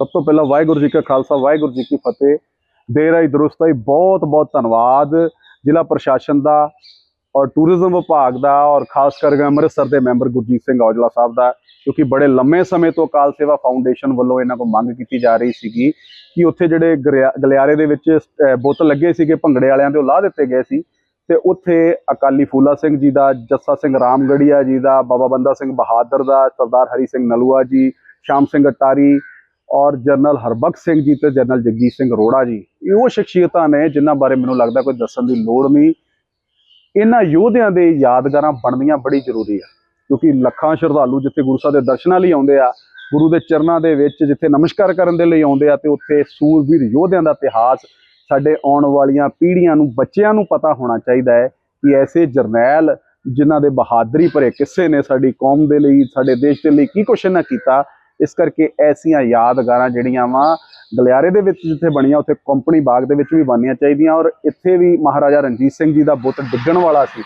ਸਭ ਤੋਂ ਪਹਿਲਾਂ ਵਾਹਿਗੁਰੂ ਜੀ ਕਾ ਖਾਲਸਾ ਵਾਹਿਗੁਰੂ ਜੀ ਕੀ ਫਤਿਹ। ਦੇਰ ਆਈ ਦਰੁਸਤ ਆਈ ਬਹੁਤ ਬਹੁਤ ਧੰਨਵਾਦ। ਜ਼ਿਲ੍ਹਾ ਪ੍ਰਸ਼ਾਸਨ ਦਾ ਔਰ ਟੂਰਿਜ਼ਮ ਵਿਭਾਗ ਦਾ ਔਰ ਖਾਸ ਕਰਕੇ ਅੰਮ੍ਰਿਤਸਰ ਦੇ ਮੈਂਬਰ ਗੁਰਜੀਤ ਸਿੰਘ ਔਜਲਾ ਸਾਹਿਬ ਦਾ ਕਿਉਂਕਿ ਬੜੇ ਲੰਮੇ ਸਮੇਂ ਤੋਂ ਅਕਾਲ ਸੇਵਾ ਫਾਊਂਡੇਸ਼ਨ ਵੱਲੋਂ ਇਹਨਾਂ ਕੋਲ ਮੰਗ ਕੀਤੀ ਜਾ ਰਹੀ ਸੀਗੀ ਕਿ ਉੱਥੇ ਜਿਹੜੇ ਗਰਿਆ- ਗਲਿਆਰੇ ਦੇ ਵਿੱਚ ਅਹ, ਬੁੱਤ ਲੱਗੇ ਸੀਗੇ ਭੰਗੜੇ ਵਾਲਿਆਂ ਦੇ ਉਹ ਲਾ ਦਿੱਤੇ ਗਏ ਸੀ। ਤੇ ਉੱਥੇ ਅਕਾਲੀ ਫੂਲਾ ਸਿੰਘ ਜੀ ਦਾ ਜੱਸਾ ਸਿੰਘ ਰਾਮਗੜੀਆ ਜੀ ਦਾ ਬਾਬਾ ਬੰਦਾ ਸਿੰਘ ਬਹਾਦਰ ਦਾ ਸਰਦਾਰ ਹਰੀ ਸਿੰਘ ਨਲੂਆ ਜੀ ਸ਼ਾਮ ਸਿੰਘ ਅਟਾਰੀ ਔਰ ਜਨਰਲ ਹਰਬਖਸ਼ ਸਿੰਘ ਜੀ ਤੇ ਜਨਰਲ ਜਗਜੀਤ ਸਿੰਘ ਅਰੋੜਾ ਜੀ, ਇਹ ਉਹ ਸ਼ਖਸੀਅਤਾਂ ਨੇ ਜਿਨ੍ਹਾਂ ਬਾਰੇ ਮੈਨੂੰ ਲੱਗਦਾ ਕੋਈ ਦੱਸਣ ਦੀ ਲੋੜ ਨਹੀਂ। ਇਹਨਾਂ ਯੋਧਿਆਂ ਦੇ ਯਾਦਗਾਰਾਂ ਬਣਨੀਆਂ ਬੜੀ ਜ਼ਰੂਰੀ ਆ, ਕਿਉਂਕਿ ਲੱਖਾਂ ਸ਼ਰਧਾਲੂ ਜਿੱਥੇ ਗੁਰੂ ਸਾਹਿਬ ਦੇ ਦਰਸ਼ਨਾਂ ਲਈ ਆਉਂਦੇ ਆ, ਗੁਰੂ ਦੇ ਚਰਨਾਂ ਦੇ ਵਿੱਚ ਜਿੱਥੇ ਨਮਸਕਾਰ ਕਰਨ ਦੇ ਲਈ ਆਉਂਦੇ ਆ ਤੇ ਉੱਥੇ ਸੂਰਬੀਰ ਯੋਧਿਆਂ ਦਾ ਇਤਿਹਾਸ ਸਾਡੇ ਆਉਣ ਵਾਲੀਆਂ ਪੀੜ੍ਹੀਆਂ ਨੂੰ, ਬੱਚਿਆਂ ਨੂੰ ਪਤਾ ਹੋਣਾ ਚਾਹੀਦਾ ਹੈ ਕਿ ਐਸੇ ਜਰਨੈਲ ਜਿਨ੍ਹਾਂ ਦੇ ਬਹਾਦਰੀ ਭਰੇ ਕਿੱਸੇ ਨੇ ਸਾਡੀ ਕੌਮ ਦੇ ਲਈ, ਸਾਡੇ ਦੇਸ਼ ਦੇ ਲਈ ਕੀ ਕੁਛ ਇਹਨਾਂ ਕੀਤਾ ਇਸ ਕਰਕੇ ਐਸੀਆਂ ਯਾਦਗਾਰਾਂ ਜਿਹੜੀਆਂ ਵਾ ਗਲਿਆਰੇ ਦੇ ਵਿੱਚ ਜਿੱਥੇ ਬਣੀਆਂ ਉੱਥੇ ਕੰਪਨੀ ਬਾਗ ਦੇ ਵਿੱਚ ਵੀ ਬਣਨੀਆਂ ਚਾਹੀਦੀਆਂ ਔਰ ਇੱਥੇ ਵੀ ਮਹਾਰਾਜਾ ਰਣਜੀਤ ਸਿੰਘ ਜੀ ਦਾ ਬੁੱਤ ਡਿੱਗਣ ਵਾਲਾ ਸੀ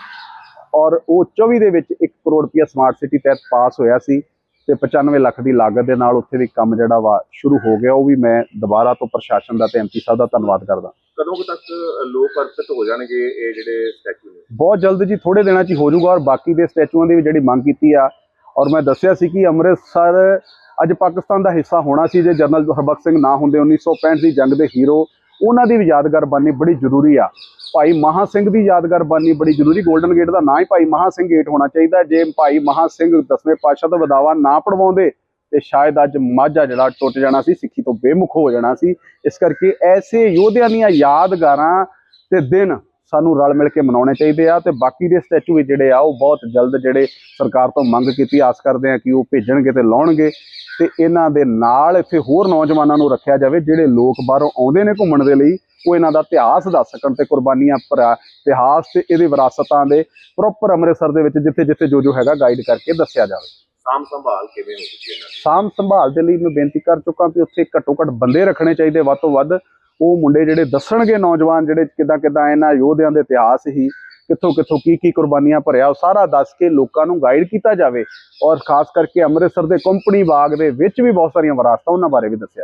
ਔਰ ਉਹ 24 ਦੇ ਵਿੱਚ 1 ਕਰੋੜ ਰੁਪਇਆ ਸਮਾਰਟ ਸਿਟੀ ਤਹਿਤ ਪਾਸ ਹੋਇਆ ਸੀ ਤੇ 95 ਲੱਖ ਦੀ ਲਾਗਤ ਦੇ ਨਾਲ ਉੱਥੇ ਵੀ ਕੰਮ ਜਿਹੜਾ ਵਾ ਸ਼ੁਰੂ ਹੋ ਗਿਆ ਉਹ ਵੀ ਮੈਂ ਦੁਬਾਰਾ ਤੋਂ ਪ੍ਰਸ਼ਾਸਨ ਦਾ ਤੇ ਐਮਪੀ ਸਾਹਿਬ ਦਾ ਧੰਨਵਾਦ ਕਰਦਾ। ਕਦੋਂ ਤੱਕ ਲੋਕ ਅਰਪਿਤ ਹੋ ਜਾਣਗੇ ਇਹ ਜਿਹੜੇ ਸਟੈਚੂ ਬਹੁਤ ਜਲਦ ਜੀ ਥੋੜੇ ਦਿਨਾਂ 'ਚ ਹੀ ਹੋ ਜਾਊਗਾ ਔਰ ਬਾਕੀ ਦੇ ਸਟੈਚੂਆਂ ਦੀ ਵੀ ਜਿਹੜੀ ਮੰਗ ਕੀਤੀ ਆ ਔਰ ਮੈਂ ਦੱਸਿਆ ਸੀ ਕਿ ਅੰਮ੍ਰਿਤਸਰ ਅੱਜ ਪਾਕਿਸਤਾਨ ਦਾ ਹਿੱਸਾ ਹੋਣਾ ਸੀ ਜੇ ਜਨਰਲ ਹਰਬਖਸ਼ ਸਿੰਘ ਨਾ ਹੁੰਦੇ 1965 ਦੀ ਜੰਗ ਦੇ ਹੀਰੋ, ਉਹਨਾਂ ਦੀ ਵੀ ਯਾਦਗਾਰ ਬਣਨੀ ਬੜੀ ਜ਼ਰੂਰੀ ਆ। ਭਾਈ ਮਹਾ ਸਿੰਘ ਦੀ ਯਾਦਗਾਰ ਬਣਨੀ ਬੜੀ ਜ਼ਰੂਰੀ 골ਡਨ ਗੇਟ ਦਾ ਨਾਂ ਹੀ ਭਾਈ ਮਹਾ ਸਿੰਘ ਗੇਟ ਹੋਣਾ ਚਾਹੀਦਾ। ਜੇ ਭਾਈ ਮਹਾ ਸਿੰਘ ਦਸਵੇਂ ਪਾਤਸ਼ਾਹ ਦਾ ਵਧਾਵਾ ਨਾ ਪੜਵਾਉਂਦੇ ਤੇ ਸ਼ਾਇਦ ਅੱਜ ਮਾਝਾ ਜਿਹੜਾ ਟੁੱਟ ਜਾਣਾ ਸੀ, ਸਿੱਖੀ ਤੋਂ ਬੇਮੁਖ ਹੋ ਜਾਣਾ ਸੀ। ਇਸ ਕਰਕੇ ਐਸੇ ਯੋਧਿਆਂ ਦੀਆਂ ਯਾਦਗਾਰਾਂ ਤੇ ਦਿਨ ਸਾਨੂੰ ਰਲ ਮਿਲ ਕੇ ਮਨਾਉਣੇ ਚਾਹੀਦੇ ਆ, ਤੇ ਬਾਕੀ ਦੇ ਸਟੈਚੂ ਵੀ ਜਿਹੜੇ ਆ, ਉਹ ਬਹੁਤ ਜਲਦ ਜਿਹੜੇ ਸਰਕਾਰ ਤੋਂ ਮੰਗ ਕੀਤੀ, ਆਸ ਕਰਦੇ ਆ ਕਿ ਉਹ ਭੇਜਣਗੇ ਤੇ ਲਾਉਣਗੇ। ਤੇ ਇਹਨਾਂ ਦੇ ਨਾਲ ਇੱਥੇ ਹੋਰ ਨੌਜਵਾਨਾਂ ਨੂੰ ਰੱਖਿਆ ਜਾਵੇ ਜਿਹੜੇ ਲੋਕ ਬਾਹਰੋਂ ਆਉਂਦੇ ਨੇ ਘੁੰਮਣ ਦੇ ਲਈ ਉਹ ਇਹਨਾਂ ਦਾ ਇਤਿਹਾਸ ਦੱਸ ਸਕਣ ਤੇ ਕੁਰਬਾਨੀਆਂ ਭਰਾ ਇਤਿਹਾਸ ਤੇ ਇਹਦੀ ਵਿਰਾਸਤਾਂ ਦੇ ਪ੍ਰੋਪਰ ਅੰਮ੍ਰਿਤਸਰ ਦੇ ਵਿੱਚ ਜਿੱਥੇ ਜਿੱਥੇ ਜੋ ਜੋ ਹੈਗਾ ਗਾਈਡ ਕਰਕੇ ਦੱਸਿਆ ਜਾਵੇ। ਸਾਮ ਸੰਭਾਲ ਕਿਵੇਂ ਹੋਊਗੀ ਇਹਨਾਂ ਦੀ? ਸਾਂਭ ਸੰਭਾਲ ਦੇ ਲਈ ਮੈਂ ਬੇਨਤੀ ਕਰ ਚੁੱਕਾ ਕਿ ਉੱਥੇ ਘੱਟੋ ਘੱਟ ਬੰਦੇ ਰੱਖਣੇ ਚਾਹੀਦੇ ਵੱਧ ਤੋਂ ਵੱਧ ਉਹ ਮੁੰਡੇ ਜਿਹੜੇ ਦੱਸਣਗੇ ਨੌਜਵਾਨ ਜਿਹੜੇ ਕਿਦਾਂ ਕਿਦਾਂ ਇਹਨਾਂ ਯੋਧਿਆਂ ਦੇ ਇਤਿਹਾਸ ਹੀ ਕਿੱਥੋਂ ਕਿੱਥੋਂ ਕੀ ਕੀ ਕੁਰਬਾਨੀਆਂ ਭਰਿਆ, ਉਹ ਸਾਰਾ ਦੱਸ ਕੇ ਲੋਕਾਂ ਨੂੰ ਗਾਈਡ ਕੀਤਾ ਜਾਵੇ। ਔਰ ਖਾਸ ਕਰਕੇ ਅੰਮ੍ਰਿਤਸਰ ਦੇ ਕੰਪਨੀ ਬਾਗ ਦੇ ਵਿੱਚ ਵੀ ਬਹੁਤ ਸਾਰੀਆਂ ਵਿਰਾਸਤਾਂ, ਉਹਨਾਂ ਬਾਰੇ ਵੀ ਦੱਸਿਆ ਜਾਵੇ।